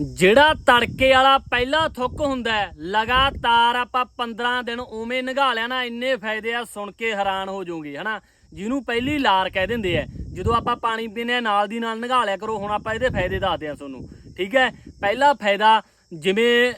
ਜਿਹੜਾ ਤੜਕੇ ਵਾਲਾ ਪਹਿਲਾ ਥੁੱਕ ਹੁੰਦਾ ਲਗਾਤਾਰ ਆਪਾਂ 15 ਦਿਨ ਉਵੇਂ ਨਿਘਾ ਲਿਆ ਨਾ, ਇੰਨੇ ਫਾਇਦੇ ਆ, ਸੁਣ ਕੇ ਹੈਰਾਨ ਹੋ ਜਾਓਗੇ, ਹਨਾ? ਜਿਹਨੂੰ ਪਹਿਲੀ ਲਾਰ ਕਹਿ ਦਿੰਦੇ ਆ, ਜਦੋਂ ਆਪਾਂ ਪਾਣੀ ਪੀਨੇ ਆ, ਨਾਲ ਦੀ ਨਾਲ ਨਿਘਾ ਲਿਆ ਕਰੋ, ਹੁਣ ਆਪਾਂ ਇਹਦੇ ਫਾਇਦੇ ਦੱਸਦੇ ਆ ਤੁਹਾਨੂੰ, ਠੀਕ ਹੈ? ਪਹਿਲਾ ਫਾਇਦਾ ਜਿਵੇਂ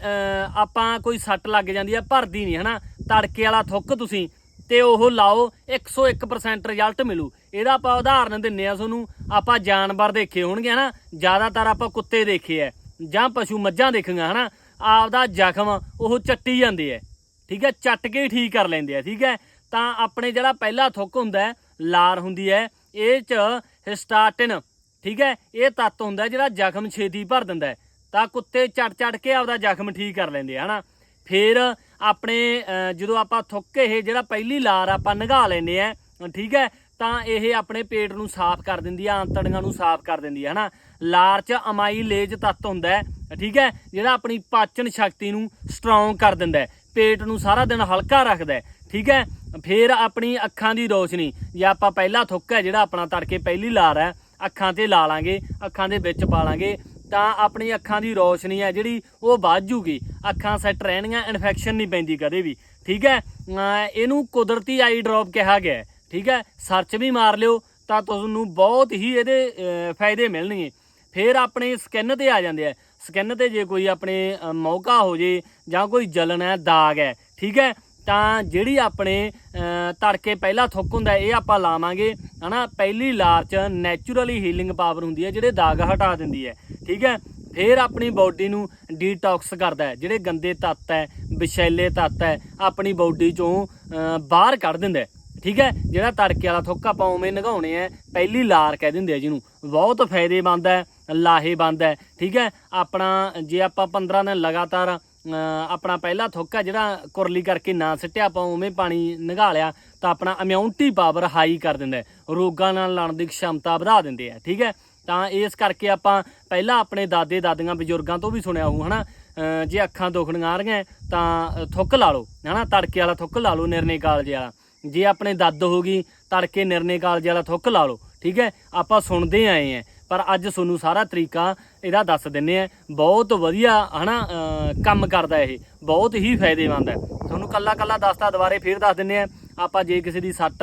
ਆਪਾਂ ਕੋਈ ਸੱਟ ਲੱਗ ਜਾਂਦੀ ਆ, ਭਰਦੀ ਨਹੀਂ, ਹਨਾ? ਤੜਕੇ ਵਾਲਾ ਥੁੱਕ ਤੁਸੀਂ, ਤੇ ਉਹ ਲਾਓ 101% ਰਿਜ਼ਲਟ ਮਿਲੂ। ਇਹਦਾ ਆਪਾਂ ਉਦਾਹਰਨ ਦਿੰਨੇ ਆ ਤੁਹਾਨੂੰ, ਆਪਾਂ ਜਾਨਵਰ ਦੇਖੇ ਹੋਣਗੇ, ਹਨਾ? ਜ਼ਿਆਦਾਤਰ ਆਪਾਂ ਕੁੱਤੇ ਦੇਖੇ ਐ ਜਾਂ ਪਸ਼ੂ ਮੱਝਾਂ ਦੇਖੀਆਂ, ਹਨਾ, ਆਪਦਾ ਜ਼ਖਮ ਉਹ ਚੱਟੀ ਜਾਂਦੇ ਐ, ਠੀਕ ਹੈ ਚੱਟ ਕੇ ਹੀ ਠੀਕ ਕਰ ਲੈਂਦੇ ਆ ਠੀਕ ਹੈ ਤਾਂ ਆਪਣੇ ਜਿਹੜਾ ਪਹਿਲਾ ਥੁੱਕ ਹੁੰਦਾ ਲਾਰ ਹੁੰਦੀ ਹੈ ਇਹ ਚ ਹਿਸਟਾਟਿਨ, ਠੀਕ ਹੈ ਇਹ ਤੱਤ ਹੁੰਦਾ ਜਿਹੜਾ ਜ਼ਖਮ ਛੇਤੀ ਭਰ ਦਿੰਦਾ ਤਾਂ ਕੁੱਤੇ ਚੱਟ ਚੱਟ ਕੇ ਆਪਦਾ ਜ਼ਖਮ ਠੀਕ ਕਰ ਲੈਂਦੇ ਆ, ਹਨਾ। ਫਿਰ ਆਪਣੇ ਜਦੋਂ ਆਪਾਂ ਥੁੱਕ ਇਹ ਜਿਹੜਾ ਪਹਿਲੀ ਲਾਰ ਆਪਾਂ ਨਿਘਾ ਲੈਂਦੇ ਆ, ਠੀਕ ਹੈ ਤਾਂ ਇਹ ਆਪਣੇ ਪੇਟ ਨੂੰ ਸਾਫ਼ ਕਰ ਦਿੰਦੀ ਆ, ਆਂਤੜੀਆਂ ਨੂੰ ਸਾਫ਼ ਕਰ ਦਿੰਦੀ ਹੈ ਹਨਾ? ਲਾਰ ਚ ਅਮਾਈਲੇਜ ਤੱਤ ਹੁੰਦਾ ਹੈ, ਠੀਕ ਹੈ? ਜਿਹੜਾ ਆਪਣੀ ਪਾਚਨ ਸ਼ਕਤੀ ਨੂੰ ਸਟਰੋਂਗ ਕਰ ਦਿੰਦਾ ਹੈ, ਪੇਟ ਨੂੰ ਸਾਰਾ ਦਿਨ ਹਲਕਾ ਰੱਖਦਾ ਹੈ, ਠੀਕ ਹੈ? ਫਿਰ ਆਪਣੀ ਅੱਖਾਂ ਦੀ ਰੋਸ਼ਨੀ, ਜੇ ਆਪਾਂ ਪਹਿਲਾ ਥੁੱਕ ਹੈ, ਜਿਹੜਾ ਆਪਣਾ ਤੜਕੇ ਪਹਿਲੀ ਲਾਰ ਹੈ, ਅੱਖਾਂ ਤੇ ਲਾ ਲਾਂਗੇ, ਅੱਖਾਂ ਦੇ ਵਿੱਚ ਪਾ ਲਾਂਗੇ, ਤਾਂ ਆਪਣੀ ਅੱਖਾਂ ਦੀ ਰੋਸ਼ਨੀ ਹੈ ਜਿਹੜੀ, ਉਹ ਵੱਧ ਜੂਗੀ। ਅੱਖਾਂ ਸੈੱਟ ਰਹਿਣਗੀਆਂ ਇਨਫੈਕਸ਼ਨ ਨਹੀਂ ਪੈਂਦੀ ਕਦੇ ਵੀ, ਠੀਕ ਹੈ? ਇਹਨੂੰ ਕੁਦਰਤੀ ਆਈ ਡ੍ਰੌਪ ਕਿਹਾ ਗਿਆ ਠੀਕ ਹੈ? ਸਰਚ ਵੀ ਮਾਰ ਲਿਓ ਤਾਂ ਤੁਹਾਨੂੰ ਬਹੁਤ ਹੀ ਇਹਦੇ ਫਾਇਦੇ ਮਿਲਣਗੇ। ਫਿਰ ਆਪਣੇ ਸਕਿਨ ਤੇ ਆ ਜਾਂਦੇ ਆ। ਸਕਿਨ ਤੇ ਜੇ ਕੋਈ ਆਪਣੇ ਮੌਕਾ ਹੋ ਜੇ ਜਾਂ ਕੋਈ ਜਲਨ ਹੈ, ਦਾਗ ਹੈ, ਠੀਕ ਹੈ? ਤਾਂ ਜਿਹੜੀ ਆਪਣੇ ਤੜਕੇ ਪਹਿਲਾ ਥੁੱਕ ਹੁੰਦਾ ਇਹ ਆਪਾਂ ਲਾਵਾਂਗੇ, ਹਨਾ? ਪਹਿਲੀ ਲਾਰ ਚ ਨੈਚੁਰਲੀ ਹੀਲਿੰਗ ਪਾਵਰ ਹੁੰਦੀ ਹੈ, ਜਿਹੜੇ ਦਾਗ ਹਟਾ ਦਿੰਦੀ ਹੈ, ਠੀਕ ਹੈ? ਫਿਰ ਆਪਣੀ ਬਾਡੀ ਨੂੰ ਡੀਟੌਕਸ ਕਰਦਾ ਹੈ, ਜਿਹੜੇ ਗੰਦੇ ਤੱਤ ਹੈ, ਵਿਸ਼ੈਲੇ ਤੱਤ ਹੈ, ਆਪਣੀ ਬਾਡੀ ਚੋਂ ਬਾਹਰ ਕੱਢ ਦਿੰਦਾ ਠੀਕ ਹੈ? ਜਿਹੜਾ ਤੜਕੇ ਵਾਲਾ ਥੁੱਕ ਆਪਾਂ ਉਵੇਂ ਨਗਾਉਣੇ ਆ, ਪਹਿਲੀ ਲਾਰ ਕਹਿ ਦਿੰਦੇ ਆ ਜਿਹਨੂੰ। ਬਹੁਤ ਫਾਇਦੇਮੰਦ ਹੈ ਲਾਹੇਵੰਦ ਹੈ, ਠੀਕ ਹੈ? ਆਪਣਾ, ਜੇ ਆਪਾਂ 15 ਦਿਨ ਲਗਾਤਾਰ ਆਪਣਾ ਪਹਿਲਾ ਥੁੱਕ ਹੈ ਜਿਹੜਾ ਕੁਰਲੀ ਕਰਕੇ ਨਾ ਸਿੱਟਿਆ, ਆਪਾਂ ਉਵੇਂ ਪਾਣੀ ਨਗਾ ਲਿਆ, ਤਾਂ ਆਪਣਾ ਇਮਿਊਨਿਟੀ ਪਾਵਰ ਹਾਈ ਕਰ ਦਿੰਦਾ ਰੋਗਾਂ ਨਾਲ ਲੜਨ ਦੀ ਖਸ਼ਮਤਾ ਵਧਾ ਦਿੰਦੇ ਆ, ਠੀਕ ਹੈ? ਤਾਂ ਇਸ ਕਰਕੇ ਆਪਾਂ ਪਹਿਲਾਂ ਆਪਣੇ ਦਾਦੇ ਦਾਦੀਆਂ ਬਜ਼ੁਰਗਾਂ ਤੋਂ ਵੀ ਸੁਣਿਆ ਹੋਊ, ਹਨਾ? ਜੇ ਅੱਖਾਂ ਦੁਖਣੀਆਂ ਆ ਰਹੀਆਂ, ਤਾਂ ਥੁੱਕ ਲਾ ਲਓ, ਹਨਾ? ਤੜਕੇ ਵਾਲਾ ਥੁੱਕ ਲਾ ਲਓ ਨਿਰਨੇ ਕਾਲਜੇ ਵਾਲਾ। ਜੇ ਆਪਣੇ ਦੱਦ ਹੋ ਗਈ ਤੜਕੇ ਨਿਰਣੇ ਕਾਲਜ ਵਾਲਾ ਥੁੱਕ ਲਾ ਲਓ ਠੀਕ ਹੈ? ਆਪਾਂ ਸੁਣਦੇ ਆਏ ਆ ਪਰ ਅੱਜ ਤੁਹਾਨੂੰ ਸਾਰਾ ਤਰੀਕਾ ਇਹਦਾ ਦੱਸ ਦਿੰਨੇ ਆ ਬਹੁਤ ਵਧੀਆ ਹਨਾ ਅਮ, ਕੰਮ ਕਰਦਾ ਇਹ ਬਹੁਤ ਹੀ ਫਾਇਦੇਮੰਦ ਹੈ। ਤੁਹਾਨੂੰ ਕੱਲਾ ਕੱਲਾ ਦੱਸਤਾ ਦੁਬਾਰੇ ਫੇਰ ਦੱਸ ਦਿੰਨੇ ਆ ਆਪਾਂ ਜੇ ਕਿਸੇ ਦੀ ਸੱਟ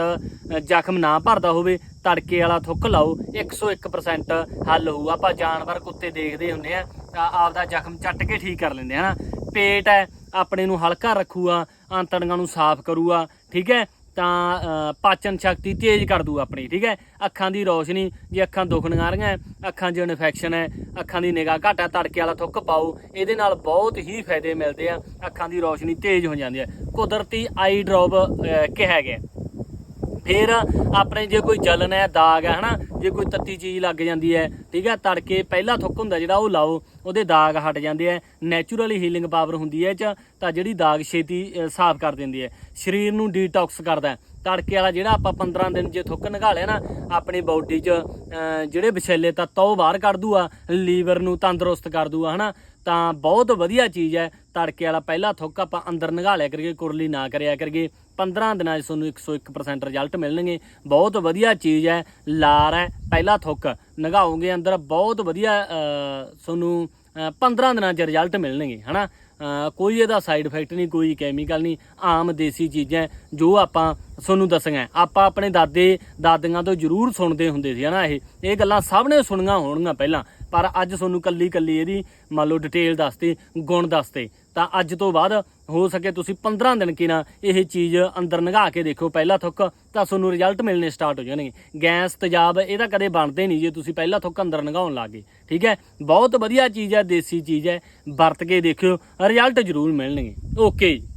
ਜ਼ਖਮ ਨਾ ਭਰਦਾ ਹੋਵੇ ਤੜਕੇ ਵਾਲਾ ਥੁੱਕ ਲਾਓ 101% ਹੱਲ ਹੋਊ। ਆਪਾਂ ਜਾਨਵਰ ਕੁੱਤੇ ਦੇਖਦੇ ਹੁੰਨੇ ਆ ਤਾਂ ਆਪਦਾ ਜ਼ਖਮ ਚੱਟ ਕੇ ਠੀਕ ਕਰ ਲੈਂਦੇ ਆ ਹਨਾ? ਪੇਟ ਹੈ ਆਪਣੇ ਨੂੰ ਹਲਕਾ ਰੱਖੂਗਾ ਆਂਤੜੀਆਂ ਨੂੰ ਸਾਫ਼ ਕਰੂਗਾ ਠੀਕ ਹੈ? ਤਾਂ ਪਾਚਨ ਸ਼ਕਤੀ ਤੇਜ਼ ਕਰ ਦੂ ਆਪਣੀ, ਠੀਕ ਹੈ? ਅੱਖਾਂ ਦੀ ਰੋਸ਼ਨੀ, ਜੇ ਅੱਖਾਂ ਦੁਖਣੀਆਂ ਆ ਰਹੀਆਂ ਅੱਖਾਂ 'ਚ ਇਨਫੈਕਸ਼ਨ ਹੈ, ਅੱਖਾਂ ਦੀ ਨਿਗਾਹ ਘੱਟ ਹੈ, ਤੜਕੇ ਵਾਲਾ ਥੁੱਕ ਪਾਓ, ਇਹਦੇ ਨਾਲ ਬਹੁਤ ਹੀ ਫਾਇਦੇ ਮਿਲਦੇ ਆ, ਅੱਖਾਂ ਦੀ ਰੋਸ਼ਨੀ ਤੇਜ਼ ਹੋ ਜਾਂਦੀ ਹੈ। ਕੁਦਰਤੀ ਆਈ ਡ੍ਰੌਪ ਕਿਹਾ ਗਿਆ ਫਿਰ ਆਪਣੇ ਜੇ ਕੋਈ ਜਲਨ ਹੈ, ਦਾਗ ਹੈ, ਹਨਾ, ਜੇ ਕੋਈ ਤੱਤੀ ਚੀਜ਼ ਲੱਗ ਜਾਂਦੀ ਹੈ, ਠੀਕ ਹੈ, ਤੜਕੇ ਪਹਿਲਾ ਥੁੱਕ ਹੁੰਦਾ ਜਿਹੜਾ ਉਹ ਲਾਓ, ਉਹਦੇ ਦਾਗ ਹਟ ਜਾਂਦੇ ਆ ਨੈਚੁਰਲੀ ਹੀਲਿੰਗ ਪਾਵਰ ਹੁੰਦੀ ਹੈ ਚ, ਤਾਂ ਜਿਹੜੀ ਦਾਗ ਛੇਤੀ ਸਾਫ਼ ਕਰ ਦਿੰਦੀ ਹੈ, ਸਰੀਰ ਨੂੰ ਡੀਟੌਕਸ ਕਰਦਾ ਹੈ। ਤੜਕੇ ਵਾਲਾ ਜਿਹੜਾ ਆਪਾਂ 15 ਦਿਨ ਜੇ ਥੁੱਕ ਨਿਘਾ ਲਿਆ ਨਾ ਆਪਣੀ ਬਾਡੀ 'ਚ ਜਿਹੜੇ ਵਿਛੇਲੇ ਤੱਤ ਆ ਉਹ ਬਾਹਰ ਕੱਢ ਦੂਆ ਲੀਵਰ ਨੂੰ ਤੰਦਰੁਸਤ ਕਰ ਦੂਆ ਹਨਾ? ਤਾਂ ਬਹੁਤ ਵਧੀਆ ਚੀਜ਼ ਹੈ ਤੜਕੇ ਵਾਲਾ ਪਹਿਲਾ ਥੁੱਕ ਆਪਾਂ ਅੰਦਰ ਨਿਘਾ ਲਿਆ ਕਰੀਏ ਕੁਰਲੀ ਨਾ ਕਰਿਆ ਕਰੀਏ 15 ਦਿਨਾਂ 'ਚ ਤੁਹਾਨੂੰ 101% ਰਿਜ਼ਲਟ ਮਿਲਣਗੇ। ਬਹੁਤ ਵਧੀਆ ਚੀਜ਼ ਹੈ ਲਾਰ ਹੈ ਪਹਿਲਾ ਥੁੱਕ ਨਿਘਾਓਗੇ ਅੰਦਰ ਬਹੁਤ ਵਧੀਆ ਤੁਹਾਨੂੰ ਅ, 15 ਦਿਨਾਂ 'ਚ ਰਿਜ਼ਲਟ ਮਿਲਣਗੇ ਹਨਾ? ਅ, ਕੋਈ ਇਹਦਾ ਸਾਈਡ ਇਫੈਕਟ ਨਹੀਂ, ਕੋਈ ਕੈਮੀਕਲ ਨਹੀਂ, ਆਮ ਦੇਸੀ ਚੀਜ਼ਾਂ ਜੋ ਆਪਾਂ ਤੁਹਾਨੂੰ ਦੱਸੀਆਂ। ਆਪਾਂ ਆਪਣੇ ਦਾਦੇ, ਦਾਦੀਆਂ ਤੋਂ ਜ਼ਰੂਰ ਸੁਣਦੇ ਹੁੰਦੇ ਸੀ ਹਨਾ ਇਹ। ਇਹ ਗੱਲਾਂ ਸਭ ਨੇ ਸੁਣੀਆਂ ਹੋਣਗੀਆਂ ਪਹਿਲਾਂ। ਪਰ ਅੱਜ ਤੁਹਾਨੂੰ ਕੱਲੀ ਕੱਲੀ ਇਹਦੀ ਮੰਨ ਲਓ ਡਿਟੇਲ ਦੱਸਤੇ, ਗੁਣ ਦੱਸਤੇ। ਤਾਂ ਅੱਜ ਤੋਂ ਬਾਅਦ ਹੋ ਸਕੇ ਤੁਸੀਂ 15 ਦਿਨ ਕੀ ਨਾ ਇਹ ਚੀਜ਼ ਅੰਦਰ ਨਗਾ ਕੇ ਦੇਖੋ ਪਹਿਲਾ ਥੁੱਕ, ਤਾਂ ਤੁਹਾਨੂੰ ਰਿਜ਼ਲਟ ਮਿਲਣੇ ਸਟਾਰਟ ਹੋ ਜਾਣਗੇ। ਗੈਸ, ਤੇਜ਼ਾਬ ਇਹਦਾ ਕਦੇ ਬਣਦੇ ਨਹੀਂ ਜੇ ਤੁਸੀਂ ਪਹਿਲਾ ਥੁੱਕ ਅੰਦਰ ਨਗਾਉਣ ਲੱਗੇ ਠੀਕ ਹੈ? ਬਹੁਤ ਵਧੀਆ ਚੀਜ਼ ਹੈ, ਦੇਸੀ ਚੀਜ਼ ਹੈ। ਵਰਤ ਕੇ ਦੇਖਿਓ ਰਿਜ਼ਲਟ ਜ਼ਰੂਰ ਮਿਲਣਗੇ। ਓਕੇ ਜੀ।